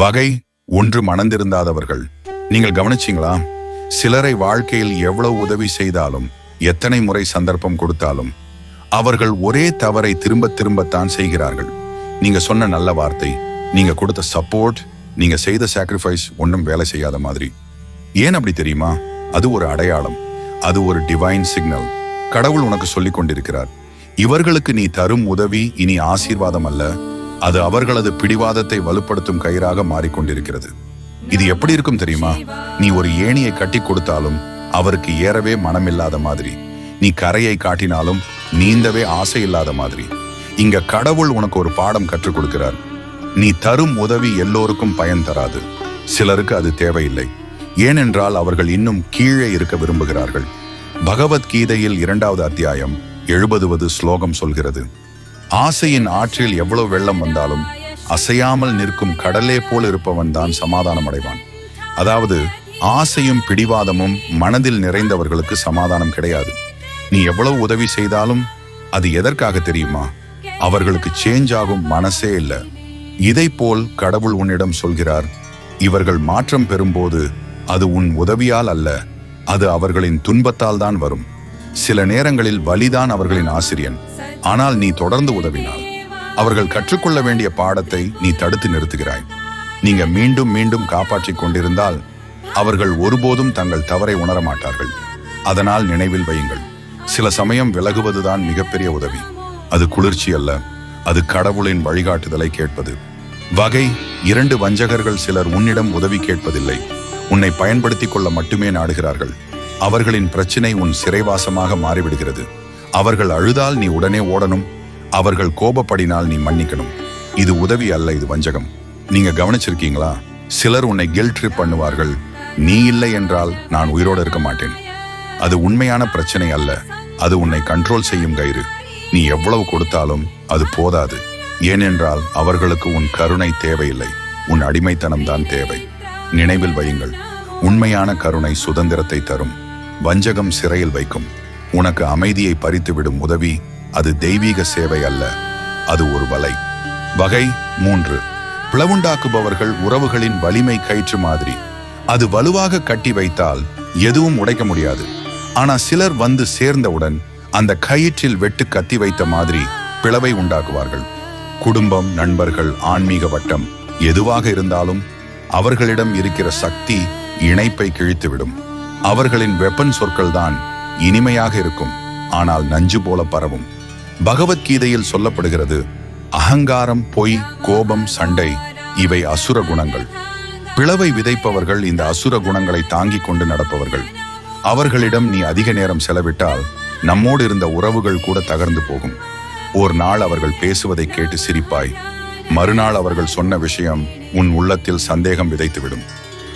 வகை ஒன்று மணந்திருந்தாதவர்கள் நீங்கள் கவனிச்சீங்களா? சிலரை வாழ்க்கையில் எவ்வளவு உதவி செய்தாலும் எத்தனை முறை சந்தர்ப்பம் கொடுத்தாலும் அவர்கள் ஒரே தவறை திரும்ப திரும்பத்தான் செய்கிறார்கள். நீங்க சொன்ன நல்ல வார்த்தை நீங்க கொடுத்த சப்போர்ட் நீங்க செய்த சாக்ரிஃபைஸ் ஒன்றும் வேலை செய்யாத மாதிரி. ஏன் அப்படி தெரியுமா? அது ஒரு அடையாளம் அது ஒரு டிவைன் சிக்னல் கடவுள் உனக்கு சொல்லிக் கொண்டிருக்கிறார் இவர்களுக்கு நீ தரும் உதவி இனி ஆசீர்வாதம் அல்ல. அது அவர்களது பிடிவாதத்தை வலுப்படுத்தும் கயிறாக மாறிக்கொண்டிருக்கிறது. இது எப்படி இருக்கும் தெரியுமா? நீ ஒரு ஏணியை கட்டி கொடுத்தாலும் அவருக்கு ஏறவே மனமில்லாத மாதிரி. நீ கரையை காட்டினாலும் நீந்தவே ஆசை இல்லாத மாதிரி. இங்க கடவுள் உனக்கு ஒரு பாடம் கற்றுக் கொடுக்கிறார். நீ தரும் உதவி எல்லோருக்கும் பயன் தராது. சிலருக்கு அது தேவையில்லை. ஏனென்றால் அவர்கள் இன்னும் கீழே இருக்க விரும்புகிறார்கள். பகவத்கீதையில் இரண்டாவது அத்தியாயம் எழுபதுவது ஸ்லோகம் சொல்கிறது. ஆசையின் ஆற்றில் எவ்வளவு வெள்ளம் வந்தாலும் அசையாமல் நிற்கும் கடலே போல் இருப்பவன் தான் சமாதானம் அடைவான் அதாவது ஆசையும் பிடிவாதமும் மனதில் நிறைந்தவர்களுக்கு சமாதானம் கிடையாது. நீ எவ்வளவு உதவி செய்தாலும் அது எதற்காக தெரியுமா? அவர்களுக்கு சேஞ்ச் ஆகும் மனசே இல்லை. இதை போல் கடவுள் உன்னிடம் சொல்கிறார் இவர்கள் மாற்றம் பெறும்போது அது உன் உதவியால் அல்ல அது அவர்களின் துன்பத்தால் தான் வரும். சில நேரங்களில் வலிதான் அவர்களின் ஆசிரியன். ஆனால் நீ தொடர்ந்து உதவினால். அவர்கள் கற்றுக்கொள்ள வேண்டிய பாடத்தை நீ தடுத்து நிறுத்துகிறாய். நீங்க மீண்டும் மீண்டும் காப்பாற்றிக் கொண்டிருந்தால் அவர்கள் ஒருபோதும் தங்கள் தவறை உணர மாட்டார்கள். அதனால் நினைவில் வையுங்கள். சில சமயம் விலகுவதுதான் மிகப்பெரிய உதவி. அது குளிர்ச்சி அல்ல. அது கடவுளின் வழிகாட்டுதலை கேட்பது. வகை இரண்டு வஞ்சகர்கள் சிலர் உன்னிடம் உதவி கேட்பதில்லை. உன்னை பயன்படுத்திக் கொள்ள மட்டுமே நாடுகிறார்கள். அவர்களின் பிரச்சினை உன் சிறைவாசமாக மாறிவிடுகிறது. அவர்கள் அழுதால் நீ உடனே ஓடணும். அவர்கள் கோபப்படினால் நீ மன்னிக்கணும். இது உதவி அல்ல இது வஞ்சகம். நீங்க கவனிச்சிருக்கீங்களா? சிலர் உன்னை கில் ட்ரிப் பண்ணுவார்கள். நீ இல்லை என்றால் நான் உயிரோடு இருக்க மாட்டேன். அது உண்மையான பிரச்சனை அல்ல. அது உன்னை கண்ட்ரோல் செய்யும் கயிறு. நீ எவ்வளவு கொடுத்தாலும் அது போதாது. ஏனென்றால் அவர்களுக்கு உன் கருணை தேவையில்லை. உன் அடிமைத்தனம் தான் தேவை. நினைவில் வையுங்கள். உண்மையான கருணை சுதந்திரத்தை தரும். வஞ்சகம் சிறையில் வைக்கும். உனக்கு அமைதியை பறித்துவிடும் உதவி அது தெய்வீக சேவை அல்ல அது ஒரு வலை. வகை மூன்று. பிளவுண்டாக்குபவர்கள் உறவுகளின் வலிமை கயிற்று மாதிரி. அது வலுவாக கட்டி வைத்தால் எதுவும் உடைக்க முடியாது. ஆனா சிலர் வந்து சேர்ந்தவுடன் அந்த கயிற்றில் வெட்டு கத்தி வைத்த மாதிரி பிளவை உண்டாக்குவார்கள். குடும்பம் நண்பர்கள் ஆன்மீக வட்டம் எதுவாக இருந்தாலும் அவர்களிடம் இருக்கிற சக்தி இணைப்பை கிழித்துவிடும். அவர்களின் வெப்பன் சொற்கள் தான் இனிமையாக இருக்கும். ஆனால் நஞ்சு போல பரவும். பகவத்கீதையில் சொல்லப்படுகிறது அகங்காரம் பொய் கோபம் சண்டை இவை அசுர குணங்கள். பிளவை விதைப்பவர்கள் இந்த அசுர குணங்களை தாங்கிக் கொண்டு நடப்பவர்கள். அவர்களிடம் நீ அதிக நேரம் செலவிட்டால் நம்மோடு இருந்த உறவுகள் கூட தகர்ந்து போகும். ஒரு நாள் அவர்கள் பேசுவதை கேட்டு சிரிப்பாய். மறுநாள் அவர்கள் சொன்ன விஷயம் உன் உள்ளத்தில் சந்தேகம் விதைத்துவிடும்.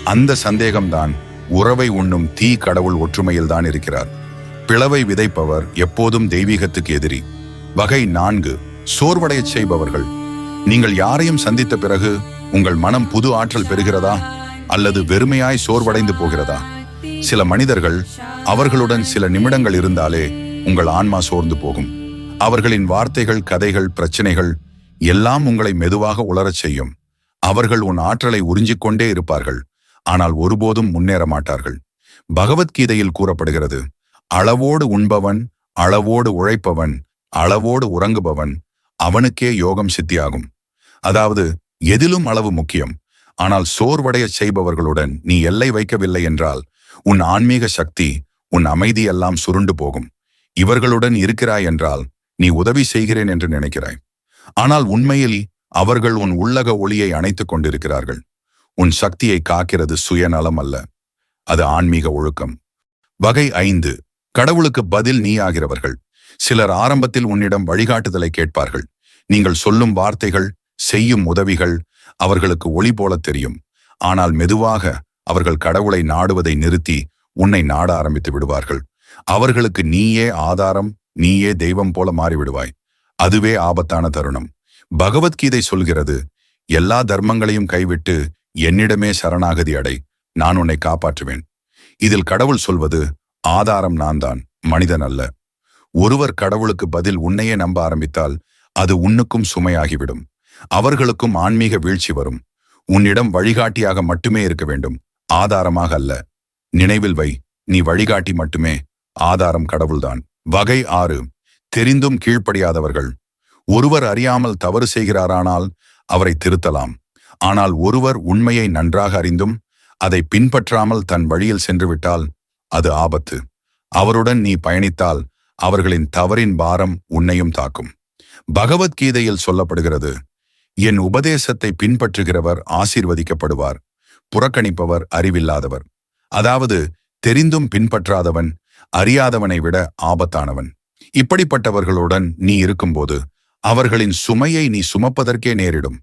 அந்த சந்தேகம்தான் உறவை உண்ணும் தீ கடவுள் ஒற்றுமையில் தான் இருக்கிறார். பிளவை விதைப்பவர் எப்போதும் தெய்வீகத்துக்கு எதிரி. வகை நான்கு சோர்வடைய செய்பவர்கள். நீங்கள் யாரையும் சந்தித்த பிறகு உங்கள் மனம் புது ஆற்றல் பெறுகிறதா? அல்லது வெறுமையாய் சோர்வடைந்து போகிறதா? சில மனிதர்கள் அவர்களுடன் சில நிமிடங்கள் இருந்தாலே உங்கள் ஆன்மா சோர்ந்து போகும். அவர்களின் வார்த்தைகள் கதைகள் பிரச்சனைகள் எல்லாம் உங்களை மெதுவாக உளரச் செய்யும். அவர்கள் உன் ஆற்றலை உறிஞ்சிக்கொண்டே இருப்பார்கள். ஆனால் ஒருபோதும் முன்னேற மாட்டார்கள். பகவத்கீதையில் கூறப்படுகிறது அளவோடு உண்பவன் அளவோடு உழைப்பவன் அளவோடு உறங்குபவன் அவனுக்கே யோகம் சித்தியாகும். அதாவது எதிலும் அளவு முக்கியம். ஆனால் சோர்வடைய செய்பவர்களுடன் நீ எல்லை வைக்கவில்லை என்றால் உன் ஆன்மீக சக்தி உன் அமைதி எல்லாம் சுருண்டு போகும். இவர்களுடன் இருக்கிறாய் என்றால் நீ உதவி செய்கிறேன் என்று நினைக்கிறாய். ஆனால் உண்மையில் அவர்கள் உன் உள்ளக ஒளியை அணைத்துக் கொண்டிருக்கிறார்கள். உன் சக்தியை காக்கிறது சுயநலம் அல்ல. அது ஆன்மீக ஒழுக்கம். வகை ஐந்து. கடவுளுக்கு பதில் நீ ஆகிறவர்கள் சிலர் ஆரம்பத்தில் உன்னிடம் வழிகாட்டுதலை கேட்பார்கள். நீங்கள் சொல்லும் வார்த்தைகள் செய்யும் உதவிகள் அவர்களுக்கு ஒளி போல தெரியும். ஆனால் மெதுவாக அவர்கள் கடவுளை நாடுவதை நிறுத்தி உன்னை நாட ஆரம்பித்து விடுவார்கள். அவர்களுக்கு நீயே ஆதாரம் நீயே தெய்வம் போல மாறிவிடுவாய். அதுவே ஆபத்தான தருணம். பகவத்கீதை சொல்கிறது எல்லா தர்மங்களையும் கைவிட்டு என்னிடமே சரணாகதி அடை. நான் உன்னை காப்பாற்றுவேன். இதில் கடவுள் சொல்வது ஆதாரம் நான் தான் மனிதன் அல்ல. ஒருவர் கடவுளுக்கு பதில் உன்னையே நம்ப ஆரம்பித்தால் அது உன்னுக்கும் சுமையாகிவிடும். அவர்களுக்கும் ஆன்மீக வீழ்ச்சி வரும். உன்னிடம் வழிகாட்டியாக மட்டுமே இருக்க வேண்டும். ஆதாரமாக அல்ல. நினைவில் வை நீ வழிகாட்டி மட்டுமே ஆதாரம் கடவுள்தான். வகை ஆறு தெரிந்தும் கீழ்ப்படியாதவர்கள். ஒருவர் அறியாமல் தவறு செய்கிறாரானால் அவரை திருத்தலாம். ஆனால் ஒருவர் உண்மையை நன்றாக அறிந்தும் அதை பின்பற்றாமல் தன் வழியில் சென்றுவிட்டால் அது ஆபத்து. அவருடன் நீ பயணித்தால் அவர்களின் தவறின் பாரம் உன்னையும் தாக்கும். பகவத்கீதையில் சொல்லப்படுகிறது என் உபதேசத்தை பின்பற்றுகிறவர் ஆசீர்வதிக்கப்படுவார் புறக்கணிப்பவர் அறிவில்லாதவர். அதாவது தெரிந்தும் பின்பற்றாதவன் அறியாதவனை விட ஆபத்தானவன். இப்படிப்பட்டவர்களுடன் நீ இருக்கும்போது அவர்களின் சுமையை நீ சுமப்பதற்கே நேரிடும்.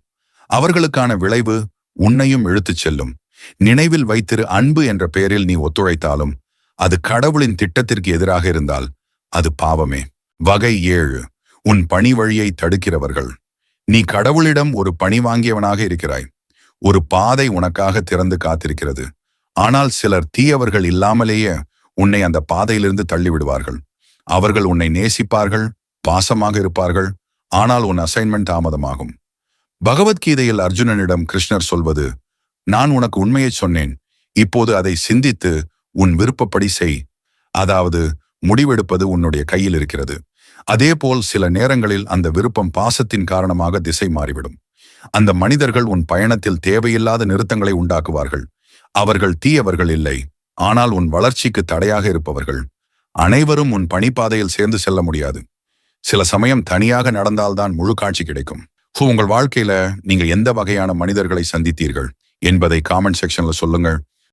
அவர்களுக்கான விளைவு உன்னையும் இழுத்துச் செல்லும். நினைவில் வைத்திரு அன்பு என்ற பெயரில் நீ ஒத்துழைத்தாலும் அது கடவுளின் திட்டத்திற்கு எதிராக இருந்தால் அது பாவமே. வகை ஏழு உன் பணி வழியை தடுக்கிறவர்கள். நீ கடவுளிடம் ஒரு பணி வாங்கியவனாக இருக்கிறாய். ஒரு பாதை உனக்காக திறந்து காத்திருக்கிறது. ஆனால் சிலர் தீயவர்கள் இல்லாமலேயே உன்னை அந்த பாதையிலிருந்து தள்ளிவிடுவார்கள். அவர்கள் உன்னை நேசிப்பார்கள் பாசமாக இருப்பார்கள் ஆனால் உன் அசைன்மெண்ட் தாமதமாகும். பகவத்கீதையில் அர்ஜுனனிடம் கிருஷ்ணர் சொல்வது நான் உனக்கு உண்மையை சொன்னேன். இப்போது அதை சிந்தித்து உன் விருப்பப்படி செய். அதாவது முடிவெடுப்பது உன்னுடைய கையில் இருக்கிறது. அதேபோல் சில நேரங்களில் அந்த விருப்பம் பாசத்தின் காரணமாக திசை மாறிவிடும். அந்த மனிதர்கள் உன் பயணத்தில் தேவையில்லாத நிறுத்தங்களை உண்டாக்குவார்கள். அவர்கள் தீயவர்கள் இல்லை. ஆனால் உன் வளர்ச்சிக்கு தடையாக இருப்பவர்கள். அனைவரும் உன் பணிப்பாதையில் சேர்ந்து செல்ல முடியாது. சில சமயம் தனியாக நடந்தால்தான் முழு காட்சி கிடைக்கும். உங்கள் வாழ்க்கையில நீங்க எந்த வகையான மனிதர்களை சந்தித்தீர்கள்? என்பதை காமெண்ட் செக்ஷன்ல சொல்லுங்கள்.